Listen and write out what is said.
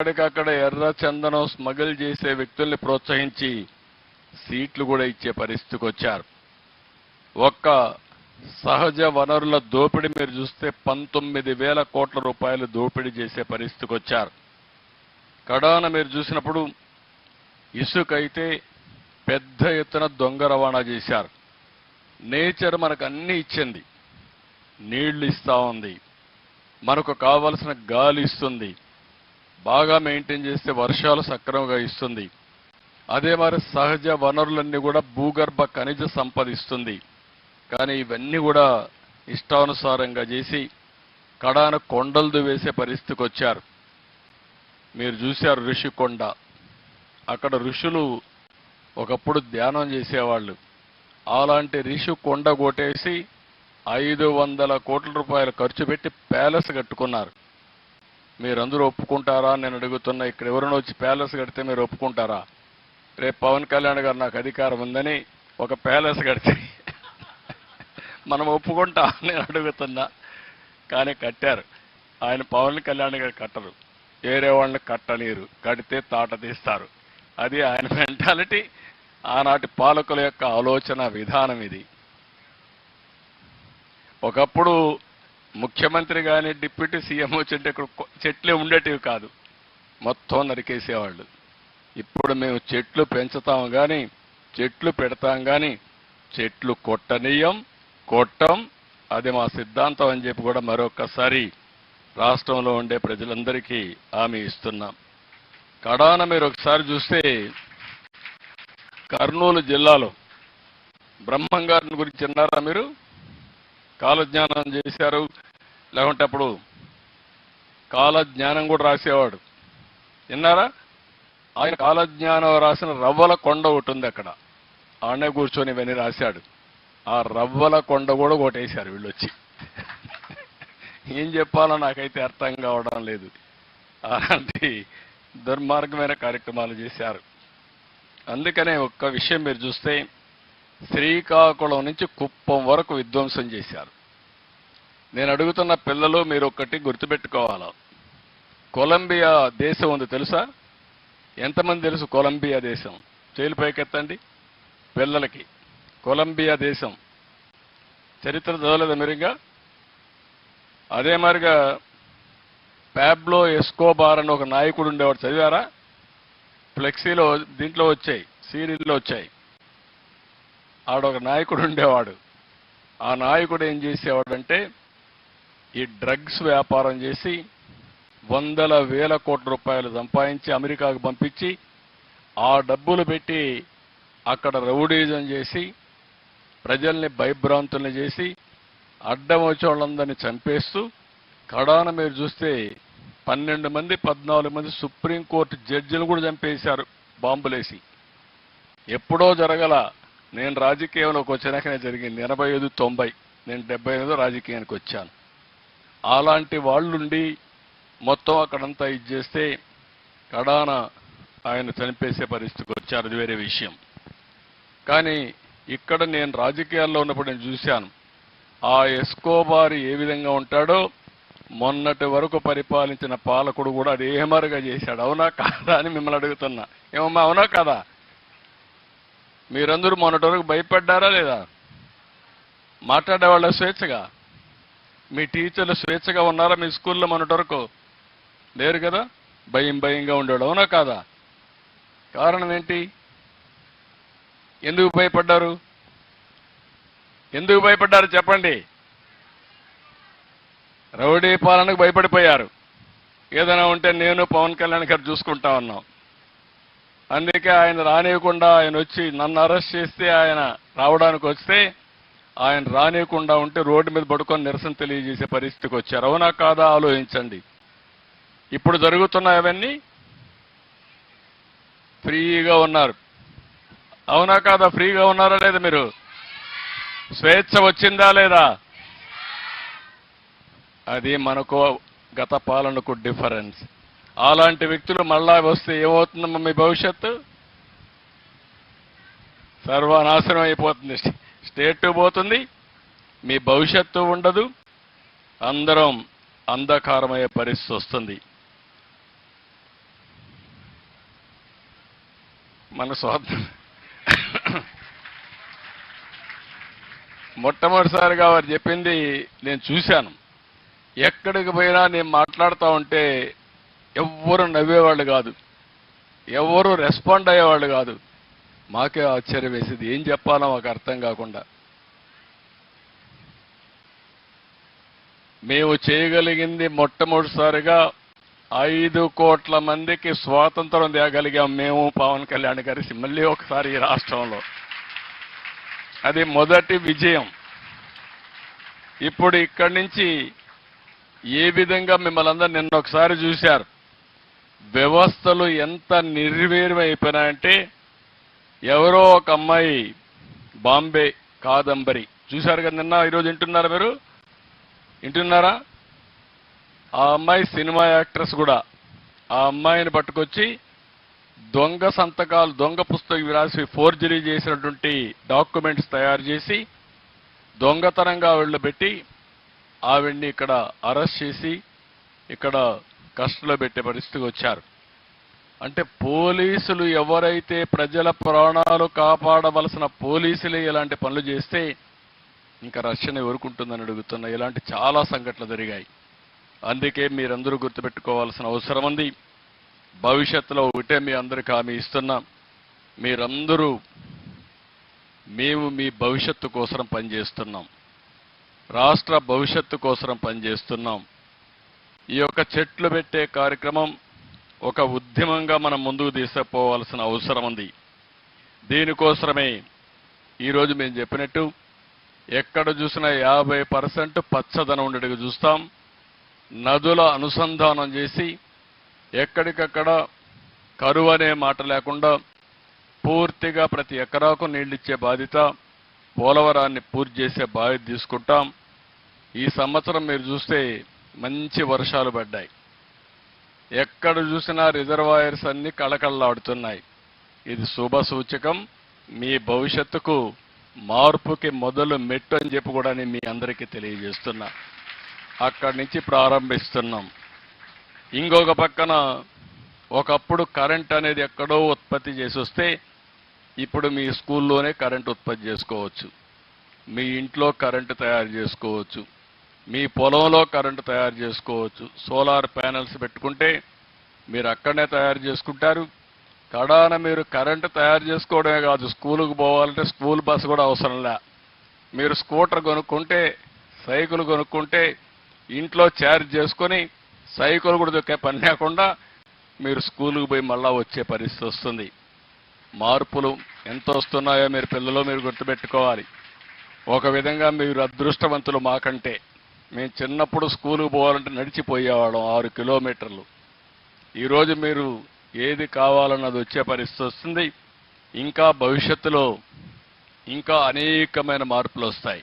అక్కడికక్కడ ఎర్ర చందనం స్మగిల్ చేసే వ్యక్తుల్ని ప్రోత్సహించి సీట్లు కూడా ఇచ్చే పరిస్థితికి వచ్చారు. ఒక్క సహజ వనరుల దోపిడీ మీరు చూస్తే పంతొమ్మిది వేల కోట్ల రూపాయలు దోపిడీ చేసే పరిస్థితికి వచ్చారు. కడాన మీరు చూసినప్పుడు ఇసుక అయితే పెద్ద ఎత్తున దొంగ రవాణా చేశారు. నేచర్ మనకు అన్ని ఇచ్చింది. నీళ్ళు ఇస్తా ఉంది. మనకు కావలసిన గాలి ఇస్తుంది. బాగా మెయింటైన్ చేస్తే వర్షాలు సక్రమంగా ఇస్తుంది. అదే మరి సహజ వనరులన్నీ కూడా భూగర్భ ఖనిజ సంపద ఇస్తుంది కానీ ఇవన్నీ కూడా ఇష్టానుసారంగా చేసి కడాన కొండలు దువేసే పరిస్థితికి వచ్చారు. మీరు చూశారు ఋషికొండ అక్కడ ఋషులు ఒకప్పుడు ధ్యానం చేసేవాళ్ళు. అలాంటి ఋషి కొండ కొట్టేసి ఐదు వందల కోట్ల రూపాయలు ఖర్చు పెట్టి ప్యాలెస్ కట్టుకున్నారు. మీరందరూ ఒప్పుకుంటారా నేను అడుగుతున్నా. ఇక్కడ ఎవరైనా వచ్చి ప్యాలెస్ కడితే మీరు ఒప్పుకుంటారా? రేపు పవన్ కళ్యాణ్ గారు నాకు అధికారం ఉందని ఒక ప్యాలెస్ కడితే మనం ఒప్పుకుంటా నేను అడుగుతున్నా. కానీ కట్టారు. ఆయన పవన్ కళ్యాణ్ గారు కట్టరు. వేరే వాళ్ళని కట్టనీరు కడితే తాట తీస్తారు. అది ఆయన మెంటాలిటీ. ఆనాటి పాలకుల యొక్క ఆలోచన విధానం ఇది. ఒకప్పుడు ముఖ్యమంత్రి కానీ డిప్యూటీ సీఎం వచ్చింటే ఇక్కడ చెట్లే ఉండేటివి కాదు. మొత్తం నరికేసేవాళ్ళు. ఇప్పుడు మేము చెట్లు పెంచుతాం కానీ చెట్లు పెడతాం కానీ చెట్లు కొట్టనీయం కొట్టం. అది మా సిద్ధాంతం అని చెప్పి కూడా మరొకసారి రాష్ట్రంలో ఉండే ప్రజలందరికీ హామీ ఇస్తున్నాం. కడాన మీరు ఒకసారి చూస్తే కర్నూలు జిల్లాలో బ్రహ్మం గారిని గురించి విన్నారా మీరు? కాలజ్ఞానం చేశారు. లేకుంటే అప్పుడు కాలజ్ఞానం కూడా రాసేవాడు. విన్నారా? ఆయన కాలజ్ఞానం రాసిన రవ్వల కొండ ఒకటి ఉంది అక్కడ. ఆడనే కూర్చొని ఇవన్నీ రాశాడు. ఆ రవ్వల కొండ కూడా కొట్టేశారు వీళ్ళు వచ్చి ఏం చెప్పాలో నాకైతే అర్థం కావడం లేదు. అలాంటి దుర్మార్గమైన కార్యక్రమాలు చేశారు. అందుకనే ఒక్క విషయం మీరు చూస్తే శ్రీకాకుళం నుంచి కుప్పం వరకు విధ్వంసం చేశారు. నేను అడుగుతున్న పిల్లలు మీరు ఒక్కటి గుర్తుపెట్టుకోవాలా? కొలంబియా దేశం ఉంది తెలుసా? ఎంతమంది తెలుసు కొలంబియా దేశం? చేలు పైకెత్తండి. పిల్లలకి. కొలంబియా దేశం. చరిత్ర చదవలేదు మీరుగా? అదే మాదిరిగా ప్యాబ్లో ఎస్కోబార్ అని ఒక నాయకుడు ఉండేవాడు చదివారా? ఫ్లెక్సీలో దీంట్లో వచ్చాయి సీరియల్లో వచ్చాయి. ఆడొక నాయకుడు ఉండేవాడు. ఆ నాయకుడు ఏం చేసేవాడంటే ఈ డ్రగ్స్ వ్యాపారం చేసి వందల వేల కోట్ల రూపాయలు సంపాదించి అమెరికాకు పంపించి ఆ డబ్బులు పెట్టి అక్కడ రౌడీజం చేసి ప్రజల్ని భయభ్రాంతుల్ని చేసి అడ్డం వచ్చేవాళ్ళందరినీ చంపేస్తూ కడాన మీరు చూస్తే పన్నెండు మంది పద్నాలుగు మంది సుప్రీంకోర్టు జడ్జిలు కూడా చంపేశారు బాంబులేసి. ఎప్పుడో జరగల నేను రాజకీయంలోకి వచ్చినాకనే జరిగింది. ఎనభై ఐదు తొంభై. నేను డెబ్బై ఐదు రాజకీయానికి వచ్చాను. అలాంటి వాళ్ళుండి మొత్తం అక్కడంతా ఇది చేస్తే కడాన ఆయన చనిపేసే పరిస్థితికి వచ్చారు. అది వేరే విషయం. కానీ ఇక్కడ నేను రాజకీయాల్లో ఉన్నప్పుడు నేను చూశాను. ఆ ఎస్కోబార్ ఏ విధంగా ఉంటాడో మొన్నటి వరకు పరిపాలించిన పాలకుడు కూడా అది ఏమరుగా చేశాడు. అవునా కాదా అని మిమ్మల్ని అడుగుతున్నా. ఏమమ్మా అవునా కాదా? మీరందరూ మొన్నటి వరకు భయపడ్డారా లేదా? మాట్లాడేవాళ్ళ స్వేచ్ఛగా? మీ టీచర్లు స్వేచ్ఛగా ఉన్నారా? మీ స్కూల్లో మొన్నటి వరకు లేరు కదా? భయం భయంగా ఉండేవాడు అవునా కాదా? కారణం ఏంటి? ఎందుకు భయపడ్డారు? ఎందుకు భయపడ్డారు చెప్పండి. రౌడీ పాలనకు భయపడిపోయారు. ఏదైనా ఉంటే నేను పవన్ కళ్యాణ్ గారు చూసుకుంటా ఉన్నాం. అందుకే ఆయన రానియకుండా ఆయన వచ్చి నన్ను అరెస్ట్ చేస్తే ఆయన రావడానికి వస్తే ఆయన రానియకుండా ఉంటే రోడ్డు మీద పడుకొని నిరసన తెలియజేసే పరిస్థితికి వచ్చారు. అవునా కాదా ఆలోచించండి. ఇప్పుడు జరుగుతున్న అవన్నీ. ఫ్రీగా ఉన్నారు. అవునా కాదా ఫ్రీగా ఉన్నారా లేదా మీరు? స్వేచ్ఛ వచ్చిందా లేదా? అది మనకు గత పాలనకు డిఫరెన్స్. అలాంటి వ్యక్తులు మళ్ళా వస్తే ఏమవుతుందమ్మా మీ భవిష్యత్తు? సర్వనాశనం అయిపోతుంది. స్టేట్ పోతుంది. మీ భవిష్యత్తు ఉండదు. అందరం అంధకారమయ్యే పరిస్థితి వస్తుంది. మన స్వాతంత్ర మొట్టమొదటిసారిగా వారు చెప్పింది నేను చూశాను. ఎక్కడికి పోయినా నేను మాట్లాడుతూ ఉంటే ఎవ్వరు నవ్వేవాళ్ళు కాదు. ఎవరు రెస్పాండ్ అయ్యేవాళ్ళు కాదు. మాకే ఆశ్చర్యం వేసేది. ఏం చెప్పాలో మాకు అర్థం కాకుండా. మేము చేయగలిగింది మొట్టమొదటిసారిగా ఐదు కోట్ల మందికి స్వాతంత్రం తేగలిగాం మేము పవన్ కళ్యాణ్ కలిసి మళ్ళీ ఒకసారి ఈ రాష్ట్రంలో. అది మొదటి విజయం. ఇప్పుడు ఇక్కడి నుంచి ఏ విధంగా మిమ్మల్ని అందరూ నిన్న ఒకసారి చూశారు? వ్యవస్థలు ఎంత నిర్వీర్యం అయిపోయినాయంటే ఎవరో ఒక అమ్మాయి బాంబే కాదంబరి. చూశారు కదా నిన్న ఈరోజు వింటున్నారా మీరు? వింటున్నారా? ఆ అమ్మాయి సినిమా యాక్ట్రెస్ కూడా. ఆ అమ్మాయిని పట్టుకొచ్చి దొంగ సంతకాలు దొంగ పుస్తకం రాసి ఫోర్జరీ చేసినటువంటి డాక్యుమెంట్స్ తయారు చేసి దొంగతనంగా ఆవిడలో పెట్టి ఆవిడ్ని ఇక్కడ అరెస్ట్ చేసి ఇక్కడ కష్టంలో పెట్టే పరిస్థితికి వచ్చారు. అంటే పోలీసులు ఎవరైతే ప్రజల ప్రాణాలు కాపాడవలసిన పోలీసులే ఇలాంటి పనులు చేస్తే ఇంకా రక్షణ ఎవరుకుంటుందని అడుగుతున్న ఇలాంటి చాలా సంఘటనలు జరిగాయి. అందుకే మీరందరూ గుర్తుపెట్టుకోవాల్సిన అవసరం ఉంది. భవిష్యత్తులో ఒకటే మీ అందరికి హామీ ఇస్తున్నాం. మీరందరూ మేము మీ భవిష్యత్తు కోసం పనిచేస్తున్నాం. రాష్ట్ర భవిష్యత్తు కోసం పనిచేస్తున్నాం. ఈ యొక్క చెట్లు పెట్టే కార్యక్రమం ఒక ఉద్యమంగా మనం ముందుకు తీసుకుపోవాల్సిన అవసరం ఉంది. దీనికోసమే ఈరోజు మేము చెప్పినట్టు ఎక్కడ చూసినా యాభై పర్సెంట్ పచ్చదనం ఉండేట్టుగా చూస్తాం. నదుల అనుసంధానం చేసి ఎక్కడికక్కడ కరువు అనే మాట లేకుండా పూర్తిగా ప్రతి ఎకరాకు నీళ్ళిచ్చే బాధ్యత పోలవరాన్ని పూర్తి చేసే బాధ్యత తీసుకుంటాం. ఈ సంవత్సరం మీరు చూస్తే మంచి వర్షాలు పడ్డాయి. ఎక్కడ చూసినా రిజర్వాయర్స్ అన్ని కళకళలాడుతున్నాయి. ఇది శుభ సూచకం. మీ భవిష్యత్తుకు మార్పుకి మొదలు మెట్టు అని చెప్పి కూడా నేను మీ అందరికీ తెలియజేస్తున్నా. అక్కడి నుంచి ప్రారంభిస్తున్నాం. ఇంకొక పక్కన ఒకప్పుడు కరెంట్ అనేది ఎక్కడో ఉత్పత్తి చేసి వస్తే ఇప్పుడు మీ స్కూల్లోనే కరెంట్ ఉత్పత్తి చేసుకోవచ్చు. మీ ఇంట్లో కరెంటు తయారు చేసుకోవచ్చు. మీ పొలంలో కరెంటు తయారు చేసుకోవచ్చు. సోలార్ ప్యానెల్స్ పెట్టుకుంటే మీరు అక్కడనే తయారు చేసుకుంటారు. కడాన మీరు కరెంటు తయారు చేసుకోవడమే కాదు స్కూలుకు పోవాలంటే స్కూల్ బస్సు కూడా అవసరంలా మీరు స్కూటర్ కొనుక్కుంటే సైకిల్ కొనుక్కుంటే ఇంట్లో ఛార్జ్ చేసుకొని సైకిల్ కూడా దొక్కే పని లేకుండా మీరు స్కూలుకు పోయి మళ్ళా వచ్చే పరిస్థితి వస్తుంది. మార్పులు ఎంత వస్తున్నాయో మీరు పిల్లలు మీరు గుర్తుపెట్టుకోవాలి. ఒక విధంగా మీరు అదృష్టవంతులు మాకంటే మేము చిన్నప్పుడు స్కూలుకు పోవాలంటే నడిచిపోయేవాళ్ళం ఆరు కిలోమీటర్లు. ఈరోజు మీరు ఏది కావాలన్నది వచ్చే పరిస్థితి వస్తుంది. ఇంకా భవిష్యత్తులో ఇంకా అనేకమైన మార్పులు వస్తాయి.